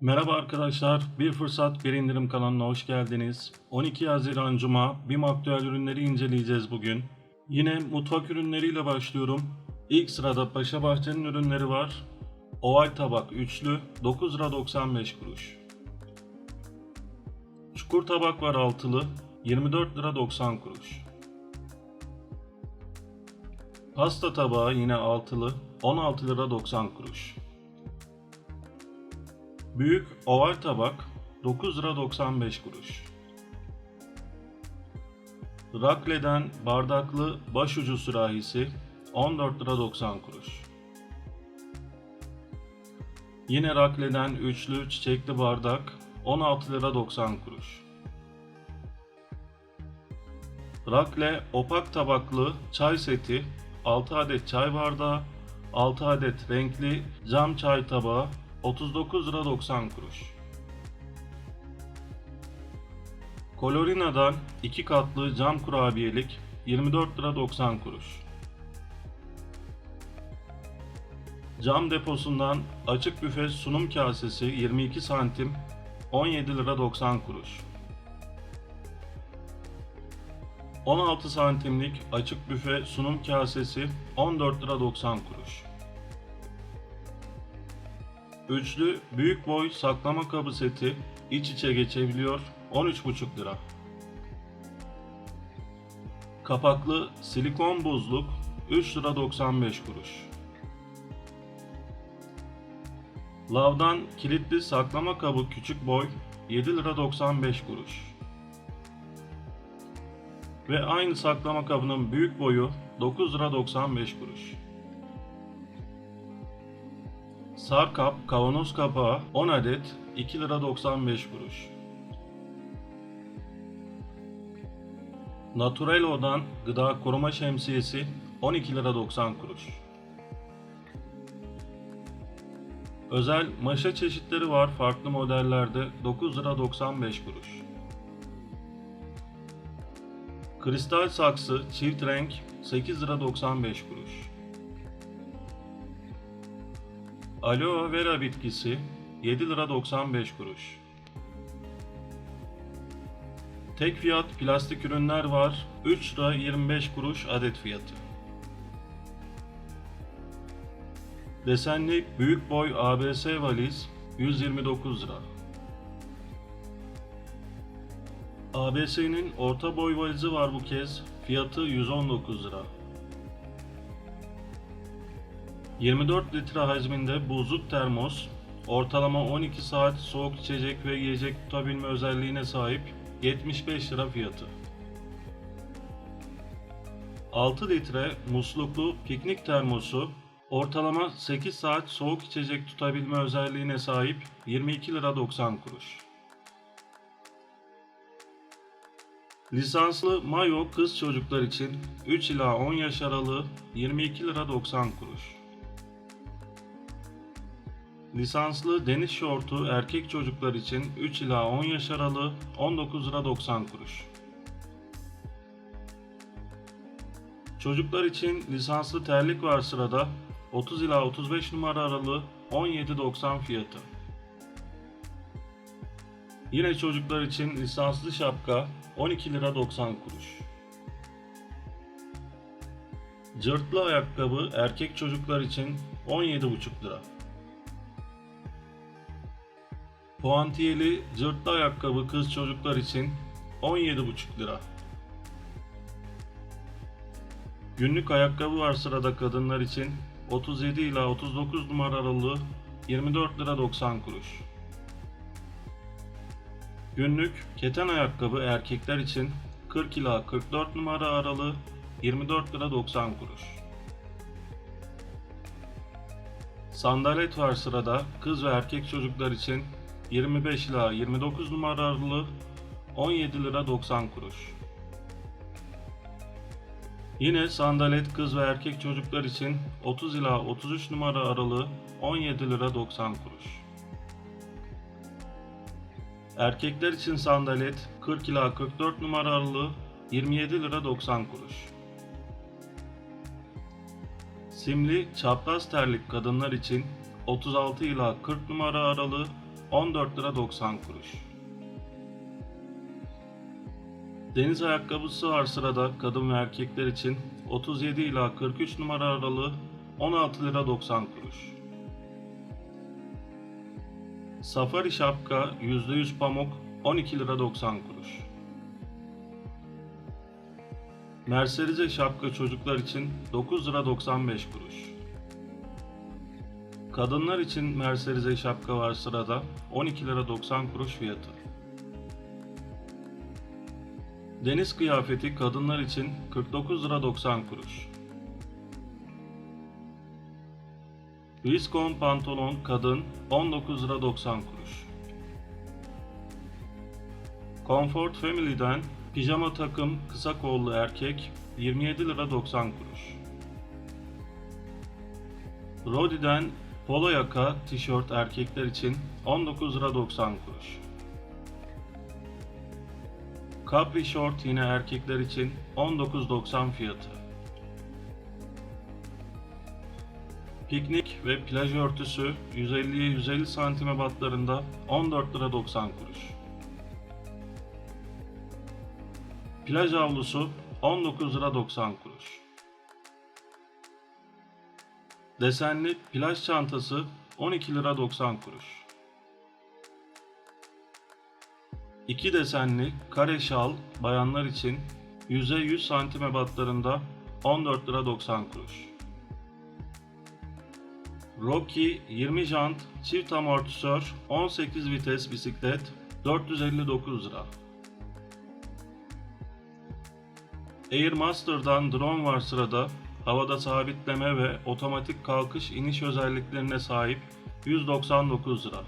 Merhaba arkadaşlar, Bir Fırsat Bir İndirim kanalına hoş geldiniz. 12 Haziran Cuma, BİM aktüel ürünleri inceleyeceğiz bugün. Yine mutfak ürünleriyle başlıyorum. İlk sırada Paşa Bahçe'nin ürünleri var. Oval tabak üçlü, 9 lira 95 kuruş. Çukur tabak var altılı, 24 lira 90 kuruş. Pasta tabağı yine altılı, 16 lira 90 kuruş. Büyük oval tabak 9 lira 95 kuruş. Rakle'den bardaklı başucu sürahisi 14 lira 90 kuruş. Yine Rakle'den üçlü çiçekli bardak 16 lira 90 kuruş. Rakle opak tabaklı çay seti 6 adet çay bardağı 6 adet renkli cam çay tabağı 39 lira 90 kuruş. Colorina'dan 2 katlı cam kurabiyelik 24 lira 90 kuruş. Cam deposundan açık büfe sunum kasesi 22 santim 17 lira 90 kuruş. 16 santimlik açık büfe sunum kasesi 14 lira 90 kuruş. Üçlü büyük boy saklama kabı seti iç içe geçebiliyor 13,5 lira. Kapaklı silikon buzluk 3 lira 95 kuruş. Lavdan kilitli saklama kabı küçük boy 7 lira 95 kuruş. Ve aynı saklama kabının büyük boyu 9 lira 95 kuruş. Sarkap kavanoz kapağı 10 adet 2 lira 95 kuruş. Naturelo'dan gıda koruma şemsiyesi 12 lira 90 kuruş. Özel maşa çeşitleri var farklı modellerde 9 lira 95 kuruş. Kristal saksı çift renk 8 lira 95 kuruş. Aloe vera bitkisi 7 lira 95 kuruş. Tek fiyat plastik ürünler var 3 lira 25 kuruş adet fiyatı. Desenli büyük boy ABS valiz 129 lira. ABS'nin orta boy valizi var bu kez. Fiyatı 119 lira. 24 litre hacminde buzluk termos, ortalama 12 saat soğuk içecek ve yiyecek tutabilme özelliğine sahip 75 lira fiyatı. 6 litre musluklu piknik termosu, ortalama 8 saat soğuk içecek tutabilme özelliğine sahip 22 lira 90 kuruş. Lisanslı mayo kız çocuklar için 3 ila 10 yaş aralığı 22 lira 90 kuruş. Lisanslı deniz şortu erkek çocuklar için 3 ila 10 yaş aralığı 19 lira 90 kuruş. Çocuklar için lisanslı terlik var sırada 30 ila 35 numara aralığı 17.90 fiyatı. Yine çocuklar için lisanslı şapka 12 lira 90 kuruş. Cırtlı ayakkabı erkek çocuklar için 17,5 lira. Puantiyeli cırtlı ayakkabı kız çocuklar için 17,5 lira. Günlük ayakkabı var sırada kadınlar için 37 ila 39 numara aralığı 24 lira 90 kuruş. Günlük keten ayakkabı erkekler için 40 ila 44 numara aralığı 24 lira 90 kuruş. Sandalet var sırada kız ve erkek çocuklar için 25 ila 29 numara aralığı 17 lira 90 kuruş. Yine sandalet kız ve erkek çocuklar için 30 ila 33 numara aralığı 17 lira 90 kuruş. Erkekler için sandalet 40 ila 44 numara aralığı 27 lira 90 kuruş. Simli çapraz terlik kadınlar için 36 ila 40 numara aralığı 14 lira 90 kuruş. Deniz ayakkabısı var sırada kadın ve erkekler için 37 ila 43 numara aralığı 16 lira 90 kuruş. Safari şapka %100 pamuk 12 lira 90 kuruş. Mercerize şapka çocuklar için 9 lira 95 kuruş. Kadınlar için Mercerize şapka var sırada 12 lira 90 kuruş fiyatı. Deniz kıyafeti kadınlar için 49 lira 90 kuruş. Viscon pantolon kadın 19 lira 90 kuruş. Comfort Family'den pijama takım kısa kollu erkek 27 lira 90 kuruş. Rodi'den polo yaka tişört erkekler için 19 lira 90 kuruş. Capri Short yine erkekler için 19.90 fiyatı. Piknik ve plaj örtüsü 150'ye 150 santim ebatlarında 14 lira 90 kuruş. Plaj havlusu 19 lira 90 kuruş. Desenli plaj çantası 12 lira 90 kuruş. İki desenli kare şal bayanlar için yüze 100 santim ebatlarında 14 lira 90 kuruş. Rocky 20 jant çift amortisör 18 vites bisiklet 459 lira. Airmaster'dan drone var sırada. Havada sabitleme ve otomatik kalkış iniş özelliklerine sahip 199 lira.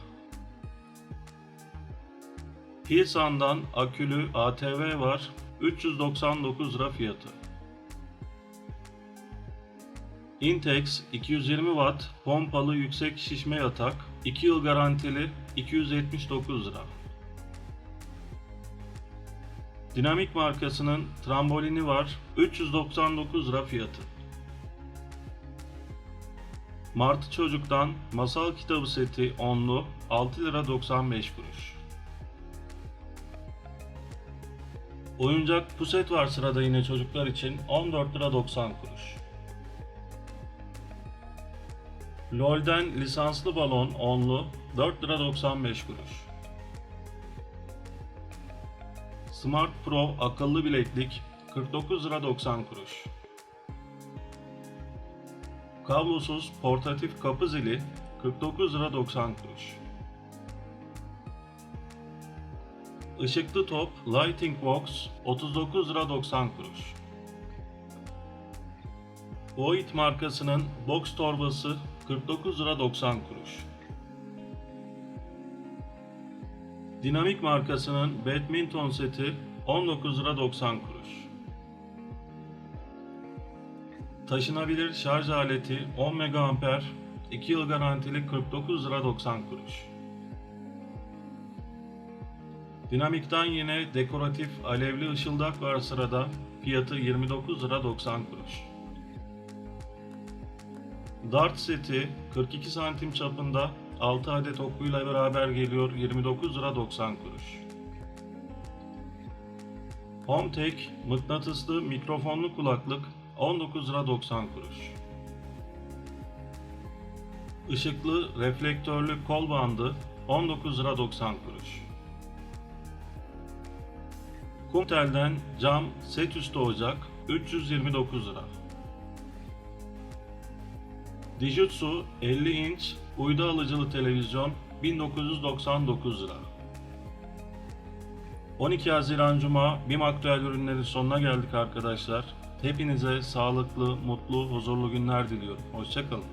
Hilsan'dan akülü ATV var 399 lira fiyatı. Intex 220 watt pompalı yüksek şişme yatak 2 yıl garantili 279 lira. Dinamik markasının trambolini var 399 lira fiyatı. Martı Çocuk'tan masal kitabı seti onlu 6 lira 95 kuruş. Oyuncak puset var sırada yine çocuklar için 14 lira 90 kuruş. LOL'den lisanslı balon onlu 4 lira 95 kuruş. Smart Pro akıllı bileklik 49 lira 90 kuruş. Kablosuz portatif kapı zili 49 lira 90 kuruş. Işıklı top Lighting Box 39 lira 90 kuruş. Void markasının box torbası 49 lira 90 kuruş. Dinamik markasının badminton seti 19 lira 90 kuruş. Taşınabilir şarj aleti 10 mAh 2 yıl garantili 49 lira 90 kuruş. Dinamik'ten yine dekoratif alevli ışıldak var sırada. Fiyatı 29 lira 90 kuruş. Dart seti 42 santim çapında 6 adet okuyla beraber geliyor 29 lira 90 kuruş. HomeTech mıknatıslı mikrofonlu kulaklık 19 lira 90 kuruş. Işıklı reflektörlü kol bandı 19 lira 90 kuruş. Kumtel'den cam set üstü ocak 329 lira. Dijitsu 50 inç uydu alıcılı televizyon 1999 lira. 12 Haziran Cuma BİM aktüel ürünlerin sonuna geldik arkadaşlar. Hepinize sağlıklı, mutlu, huzurlu günler diliyorum. Hoşçakalın.